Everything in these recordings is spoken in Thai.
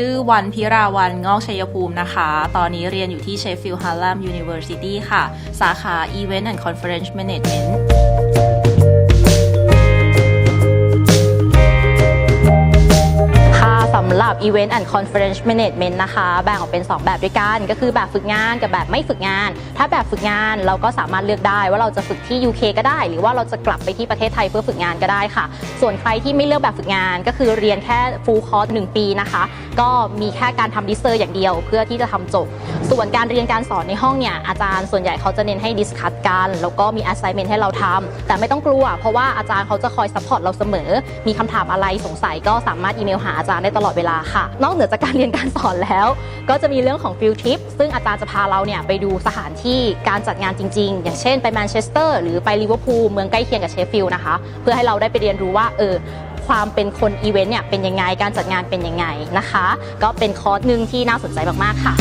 ชื่อวันพิราวันงอกชัยภูมินะคะ ตอนนี้เรียนอยู่ที่ Sheffield Hallam University ค่ะ สาขา Event and Conference Management รับ Event and Conference Management นะคะแบ่งออกเป็น 2 แบบด้วยกัน ก็คือแบบฝึกงานกับแบบไม่ฝึกงาน ถ้าแบบฝึกงานเราก็สามารถเลือกได้ว่าเราจะฝึกที่ UK ก็ได้ หรือว่าเราจะกลับไปที่ประเทศไทยเพื่อฝึกงานก็ได้ค่ะ ส่วนใครที่ไม่เลือกแบบฝึกงาน ก็คือเรียนแค่ full course 1ปีนะคะ ก็มีแค่การทำดิสเซอร์อย่างเดียว เพื่อที่จะทำจบ ส่วนการเรียนการสอนในห้องเนี่ยอาจารย์ส่วนใหญ่เขาจะเน้นให้ดิสคัตกันแล้วก็มี assignment ให้เราทำแต่ไม่ต้องกลัว เพราะว่าอาจารย์เขาจะคอยซัพพอร์ตเราเสมอ มีคำถามอะไรสงสัยก็สามารถอีเมลหาอาจารย์ได้ตลอดเวลาค่ะ นอกเหนือจากการเรียนการสอนแล้ว ก็จะมีเรื่องของฟิลทริปซึ่งอาจารย์จะพาเราเนี่ยไปดูสถานที่การจัดงานจริง ๆ อย่างเช่นไปแมนเชสเตอร์หรือไปลิเวอร์พูลเมืองใกล้เคียงกับเชฟฟิลด์นะคะ เพื่อให้เราได้ไปเรียนรู้ว่าเออความเป็นคนอีเวนต์เนี่ยเป็นยังไงการจัดงานเป็นยังไงนะคะ ก็เป็นคอร์สหนึ่งที่น่าสนใจมากๆค่ะ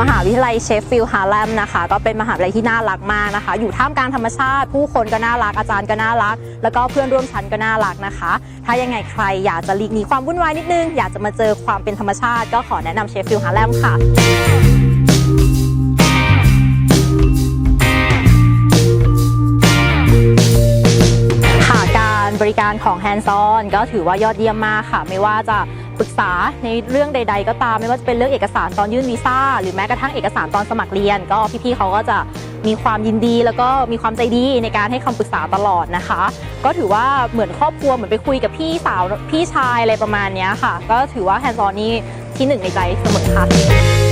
มหาวิทยาลัยเชฟฟิลด์ฮาร์แลมนะคะ ก็เป็นมหาวิทยาลัยที่น่ารักมากนะคะ อยู่ท่ามกลางธรรมชาติ ผู้คนก็น่ารักอาจารย์ก็น่ารัก แล้วก็เพื่อนร่วมชั้นก็น่ารักนะคะ ถ้ายังไงใครอยากจะหลีกหนีความวุ่นวายนิดนึง อยากจะมาเจอความเป็นธรรมชาติก็ขอแนะนำเชฟฟิลด์ฮาร์แลมค่ะค่ะการบริการของ Hands On ก็ถือว่ายอดเยี่ยมมากค่ะ ไม่ว่าจะ ปรึกษาในเรื่องใด ๆ ก็ตาม ไม่ว่าจะเป็นเรื่องเอกสารตอนยื่นวีซ่าหรือแม้กระทั่งเอกสารตอนสมัครเรียน ก็พี่ๆเขาก็จะมีความยินดีแล้วก็มีความใจดีในการให้คำปรึกษาตลอดนะคะ ก็ถือว่าเหมือนครอบครัวเหมือนไปคุยกับพี่สาวพี่ชายอะไรประมาณนี้ค่ะ ก็ถือว่าแทนสอนนี่ที่หนึ่งในใจเสมอค่ะ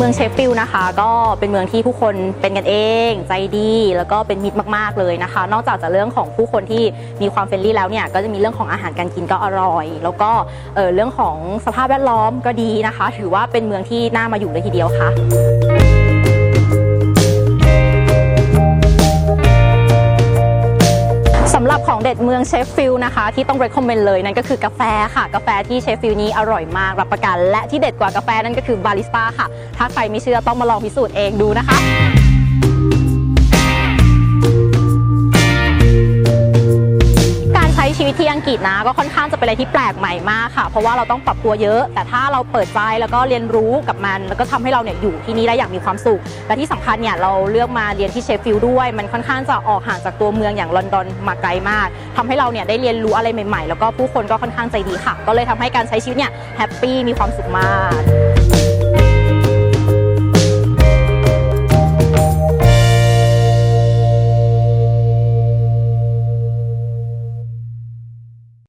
เมืองเชฟฟิลด์นะคะ ก็เป็นเมืองที่ผู้คนเป็นกันเอง ใจดี แล้วก็เป็นมิตรมากๆเลยนะคะ นอกจากจะเรื่องของผู้คนที่มีความเฟรนลี่แล้วเนี่ยก็จะมีเรื่องของอาหารการกินก็อร่อย แล้วก็เเรื่องของสภาพแวดล้อมก็ดีนะคะ ถือว่าเป็นเมืองที่น่ามาอยู่เลยทีเดียวค่ะับของเด็ดเมืองเชฟฟิลด์นะคะ ที่ต้อง recommend เลยนั่นก็คือกาแฟค่ะ กาแฟที่เชฟฟิลด์นี้อร่อยมากรับประกัน และที่เด็ดกว่ากาแฟนั่นก็คือบาริสต้าค่ะ ถ้าใครไม่เชื่อต้องมาลองพิสูจน์เองดูนะคะ วิตที่อังกฤษนะ ก็ค่อนข้างจะเป็นอะไรที่แปลกใหม่มากค่ะ เพราะว่าเราต้องปรับตัวเยอะ แต่ถ้าเราเปิดใจแล้วก็เรียนรู้กับมัน แล้วก็ทำให้เราเนี่ยอยู่ที่นี่ได้อย่างมีความสุขและที่สำคัญเนี่ยเราเลือกมาเรียนที่เชฟฟิลด์ด้วย มันค่อนข้างจะออกห่างจากตัวเมืองอย่างลอนดอนมาไกลมากทำให้เราเนี่ยได้เรียนรู้อะไรใหม่ๆ แล้วก็ผู้คนก็ค่อนข้างใจดีค่ะ ก็เลยทำให้การใช้ชีวิตเนี่ยแฮปปี้มีความสุขมาก